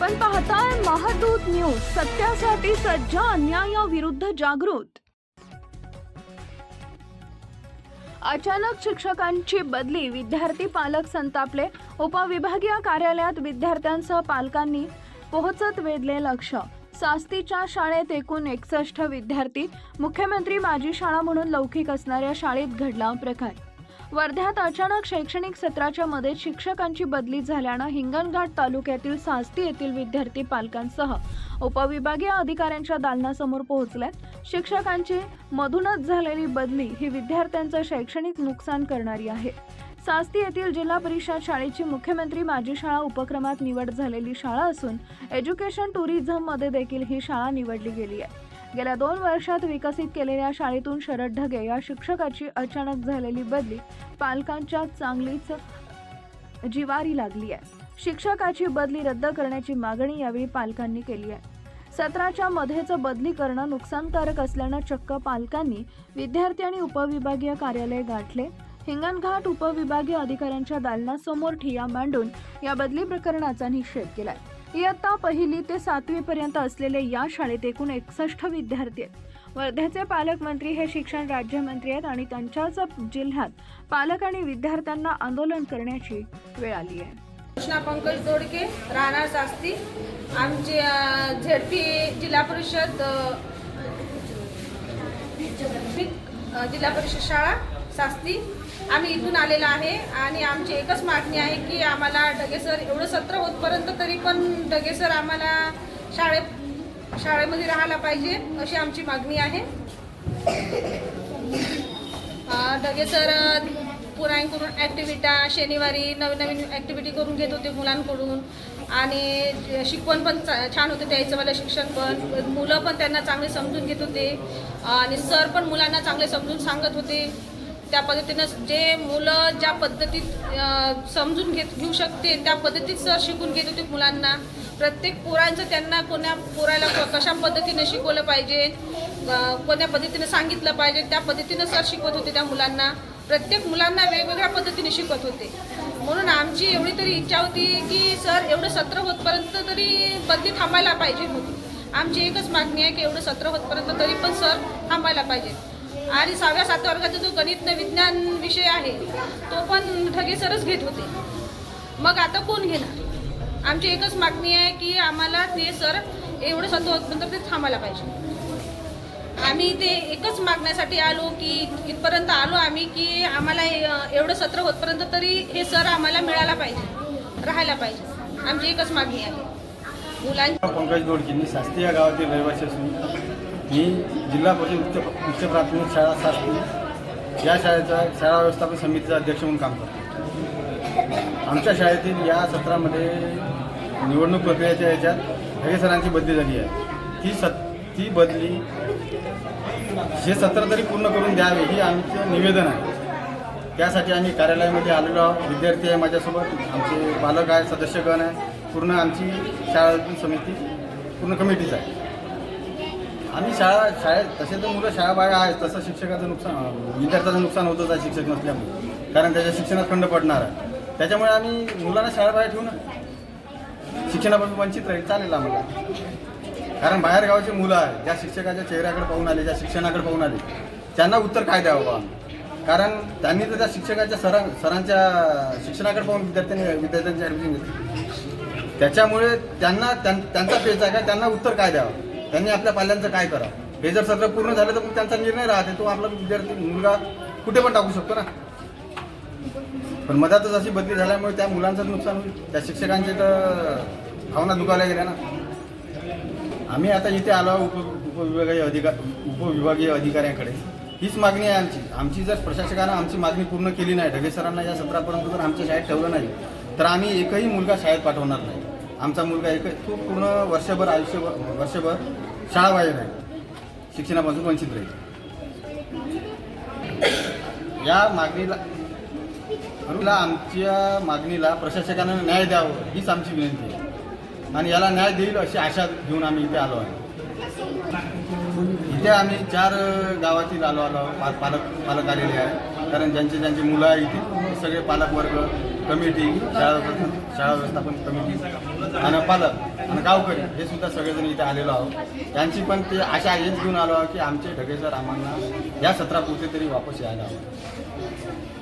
आपण पाहताय महादूत न्यूज सत्यासाठी सज्ज अन्यायाविरुद्ध जागृत. अचानक शिक्षकांची बदली विद्यार्थी पालक संतापले. उपविभागीय कार्यालयात विद्यार्थ्यांसह पालकांनी पोहोचत वेधले लक्ष. सास्तीच्या शाळेत एकूण एकसष्ट विद्यार्थी. मुख्यमंत्री माजी शाळा म्हणून लौकिक असणाऱ्या शाळेत घडला प्रकार वर्ध्यात अचानक शैक्षणिक सत्राच्या मध्ये शिक्षकांची बदली झाल्यानं हिंगणघाट तालुक्यातील सास्ती येथील विद्यार्थी पालकांसह उपविभागीय अधिकाऱ्यांच्या दालनासमोर पोहोचल्यात. शिक्षकांची मधूनच झालेली बदली ही विद्यार्थ्यांचं शैक्षणिक नुकसान करणारी आहे. सास्ती येथील जिल्हा परिषद शाळेची मुख्यमंत्री माझी शाळा उपक्रमात निवड झालेली शाळा असून एज्युकेशन टुरिझममध्ये देखील ही शाळा निवडली गेली आहे. गेल्या दोन वर्षात विकसित केलेल्या शाळेतून शरद ढगे या शिक्षकाची अचानक झालेली बदली पालकांच्या चांगलीच जिवारी लागली आहे. शिक्षकाची बदली रद्द करण्याची मागणी यावेळी पालकांनी केली आहे. सत्राच्या मध्येच बदली करणं नुकसानकारक असल्यानं चक्क पालकांनी विद्यार्थी आणि उपविभागीय कार्यालय गाठले. हिंगणघाट उपविभागीय अधिकाऱ्यांच्या दालनासमोर ठिया मांडून या बदली प्रकरणाचा निषेध केलाय. इयत्ता पहिली ते सातवी पर्यंत असलेले या शाळेत एकूण एकसष्ट विद्यार्थी आहेत. वर्ध्याचे पालकमंत्री हे शिक्षण राज्यमंत्री आहेत आणि त्यांच्याच जिल्ह्यात पालक आणि विद्यार्थ्यांना आंदोलन करण्याची वेळ आली आहे. कृष्णा पंकज दोडके राहणार सास्ती आमचे झेडपी जिल्हा परिषद जिल्हा परिषद शाळा शास्त्री आम्ही इथून आलेला आहे आणि आमची एकच मागणी आहे की आम्हाला डगेसर एवढं सत्र होतपर्यंत तरी पण डगेसर आम्हाला शाळेत शाळेमध्ये राहायला पाहिजे अशी आमची मागणी आहे. डगेसर ढगे ॲक्टिव्हिटा शनिवारी नवीन नवीन ॲक्टिव्हिटी करून घेत होते मुलांकडून. आणि शिकवण पण छान होते द्यायचंवालं शिक्षण पण. मुलं पण त्यांना चांगले समजून घेत होते. आणि सर पण मुलांना चांगले समजून सांगत होते. त्या पद्धतीनं जे मुलं ज्या पद्धतीत समजून घेत घेऊ शकते त्या पद्धतीत सर शिकून घेत होते मुलांना. प्रत्येक पोरांचं त्यांना कोण्या पोराला क- कशा पद्धतीनं शिकवलं पाहिजे कोण्या पद्धतीनं सांगितलं पाहिजे त्या पद्धतीनं सर शिकवत होते त्या मुलांना. प्रत्येक मुलांना वेगवेगळ्या पद्धतीने शिकवत होते. म्हणून आमची एवढी तरी इच्छा होती की सर एवढं सत्र होतपर्यंत तरी बदली थांबायला पाहिजे होती आमची एकच मागणी आहे की एवढं सत्र होतपर्यंत तरी पण सर थांबायला पाहिजे. आणि सहाव्या सातव्या वर्गाचा जो गणित विज्ञान विषय आहे तो पण ठगे सरच घेत होते. मग आता कोण घेणार? आमची एकच मागणी आहे की आम्हाला ते सर एवढं सत्र होतपर्यंत ते थांबायला पाहिजे. आम्ही ते एकच मागण्यासाठी आलो की इथपर्यंत आलो आम्ही की आम्हाला एवढं सत्र होतपर्यंत तरी हे सर आम्हाला मिळायला पाहिजे राहायला पाहिजे. आमची एकच मागणी आहे. मुलांची पंकज दोडके शास्त्रीय गावातील रहिवासी असून मी जिल्हा परिषद उच्च उच्च प्राथमिक शाळा शास्त्री या शाळेचा शाळा व्यवस्थापन समितीचा अध्यक्ष म्हणून काम करतो. आमच्या शाळेतील या सत्रामध्ये निवडणूक प्रक्रियेच्या याच्यात ढगे सरांची बदली झाली आहे. ती सत ती बदली हे सत्र तरी पूर्ण करून द्यावे ही आमचं निवेदन आहे. त्यासाठी आम्ही कार्यालयामध्ये आलेलो आहोत. विद्यार्थी आहे माझ्यासोबत. आमचे पालक आहे सदस्यगण आहे पूर्ण आमची शाळा समिती पूर्ण कमिटीच आहे. आम्ही शाळा शाळेत तसे तर मुलं शाळा बाहेर आहेत तसं शिक्षकाचं नुकसान विद्यार्थ्याचं नुकसान होतच आहे शिक्षक नसल्यामुळे. कारण त्याच्या शिक्षणात खंड पडणार आहे. त्याच्यामुळे आम्ही मुलांना शाळाबाहेर ठेवू ना. शिक्षणापासून वंचित राहील चालेल आम्हाला. कारण बाहेर गावाचे मुलं आहेत ज्या शिक्षकाच्या चेहऱ्याकडे पाहून आले ज्या शिक्षणाकडे पाहून आले त्यांना उत्तर काय द्यावं बा कारण त्यांनी तर त्या शिक्षकाच्या सरां सरांच्या शिक्षणाकडे पाहून विद्यार्थ्यांनी विद्यार्थ्यांची ॲडमिशन घेतली. त्याच्यामुळे त्यांना त्यां- त्यांचा पेच आहे का? त्यांना उत्तर काय द्यावं त्यांनी आपल्या पाल्यांचं काय करावं? हे जर सत्र पूर्ण झालं तर मग त्यांचा निर्णय राहते. तो आपला विद्यार्थी मुलगा कुठे पण टाकू शकतो ना. पण मधातच अशी बदली झाल्यामुळे त्या मुलांचं नुकसान होईल. त्या शिक्षकांचे तर भावना दुखावल्या गेल्या ना. आम्ही आता इथे आलो उप उपविभागीय अधिकार उपविभागीय अधिकाऱ्यांकडे. हीच मागणी आहे आमची. आमची जर प्रशासकानं आमची मागणी पूर्ण केली नाही ढगे सरांना या सत्रापर्यंत जर आमच्या शाळेत ठेवलं नाही तर आम्ही एकही मुलगा शाळेत पाठवणार नाही. आमचा मुलगा एक तो पूर्ण वर्षभर आयुष्यभर वर्षभर शाळा शाळाबाहेर आहे. शिक्षणापासून वंचित राहील. या मागणीला मला आमच्या मागणीला प्रशासकानं न्याय द्यावं हीच आमची विनंती आहे. आणि याला न्याय देईल अशी आशा घेऊन आम्ही इथे आलो आहे. इथे आम्ही चार गावातील आलो आलो पा- पालक पालक आलेले आहे. कारण ज्यांचे ज्यांची मुलं आहेत इथे सगळे पालक वर्ग कमिटी शाळा शाळा व्यवस्थापन कमिटी आणि पालक आणि गावकरी हे सुद्धा सगळेजण इथे आलेलो आहोत. त्यांची पण ते अशा हेच घेऊन आलो आहोत की आमचे ढगेसर आम्हाला या सत्रापुरते तरी वापस यायला हवं.